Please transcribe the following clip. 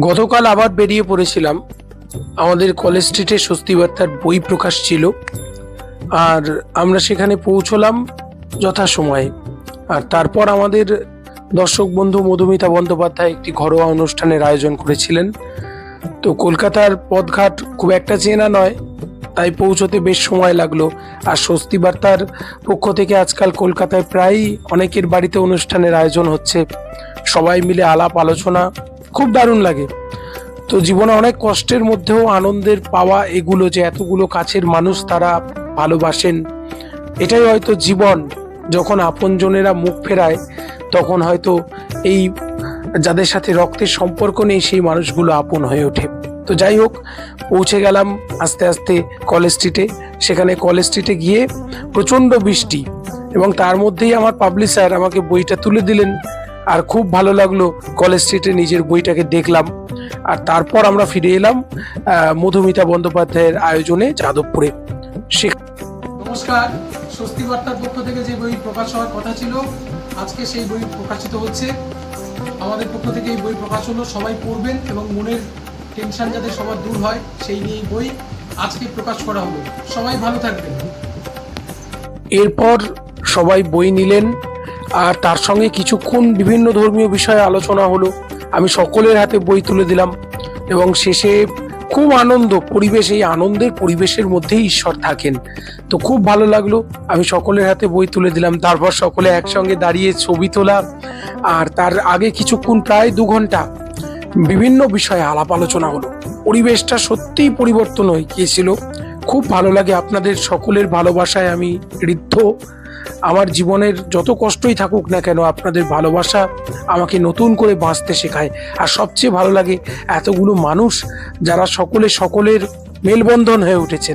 গতকাল আবার বেরিয়ে পড়েছিলাম। আমাদের কলেজ স্ট্রিটে স্বস্তি বার্তার বই প্রকাশ ছিল। আর আমরা সেখানে পৌঁছলাম যথাসময়ে। আর তারপর আমাদের দর্শক বন্ধু মধুমিতা বন্দ্যোপাধ্যায় একটি ঘরোয়া অনুষ্ঠানের আয়োজন করেছিলেন। তো কলকাতার পথঘাট খুব একটা চেনা নয়, তাই পৌঁছতে বেশ সময় লাগল। আর স্বস্তি বার্তার পক্ষ থেকে আজকাল কলকাতায় প্রায়ই অনেকের বাড়িতে অনুষ্ঠানের আয়োজন হচ্ছে। সবাই মিলে আলাপ আলোচনা খুব দারুণ লাগে। তো জীবনে অনেক কষ্টের মধ্যেও আনন্দের পাওয়া এগুলো যে এতগুলো কাছের মানুষ তারা ভালোবাসেন। এটাই হয়তো জীবন, যখন আপনজনেরা মুখ ফেরায়, তখন হয়তো এই যাদের সাথে রক্তের সম্পর্ক নেই, সেই মানুষগুলো আপন হয়ে ওঠে। তো যাই হোক, পৌঁছে গেলাম আস্তে আস্তে কলেজ স্ট্রিটে। সেখানে কলেজ স্ট্রিটে গিয়ে প্রচণ্ড বৃষ্টি এবং তার মধ্যেই আমার পাবলিশার আমাকে বইটা তুলে দিলেন। আর খুব ভালো লাগল কলেজ স্ট্রিটে নিজের বইটাকে দেখলাম। আর তারপর আমরা ফিরে এলাম মধুমিতা বন্দ্যোপাধ্যায়ের আয়োজনে যাদবপুরে। সে নমস্কার স্বস্তি বার্তার পক্ষ থেকে যে বই প্রকাশ হওয়ার কথা ছিল আজকে সেই বই প্রকাশিত হচ্ছে। আমাদের পক্ষ থেকে এই বই প্রকাশ হলো সবাই পড়বেন এবং মনের টেনশন যাতে সবার দূর হয় সেই নিয়ে বই আজকে প্রকাশ করা হলো। সবাই ভালো থাকবেন। এরপর সবাই বই নিলেন। আর তার সঙ্গে কিছুক্ষণ বিভিন্ন ধর্মীয় বিষয়ে আলোচনা হলো। আমি সকলের হাতে বই তুলে দিলাম এবং শেষে খুব আনন্দ, পরিবেশ, এই আনন্দের পরিবেশের মধ্যেই ঈশ্বর থাকেন। তো খুব ভালো লাগল, আমি সকলের হাতে বই তুলে দিলাম। তারপর সকলে একসঙ্গে দাঁড়িয়ে ছবি তোলা আর তার আগে কিছুক্ষণ প্রায় দু ঘণ্টা বিভিন্ন বিষয়ে আলাপ আলোচনা হলো। পরিবেশটা সত্যিই পরিবর্তন হয়ে গিয়েছিল। খুব ভালো লাগে আপনাদের সকলের ভালোবাসায় আমি ঋদ্ধ। আমার জীবনের যত কষ্টই থাকুক না কেন, আপনাদের ভালোবাসা আমাকে নতুন করে বাঁচতে শেখায়। আর সবচেয়ে ভালো লাগে, এতগুলো মানুষ যারা সকলে সকলের মেলবন্ধন হয়ে উঠেছেন।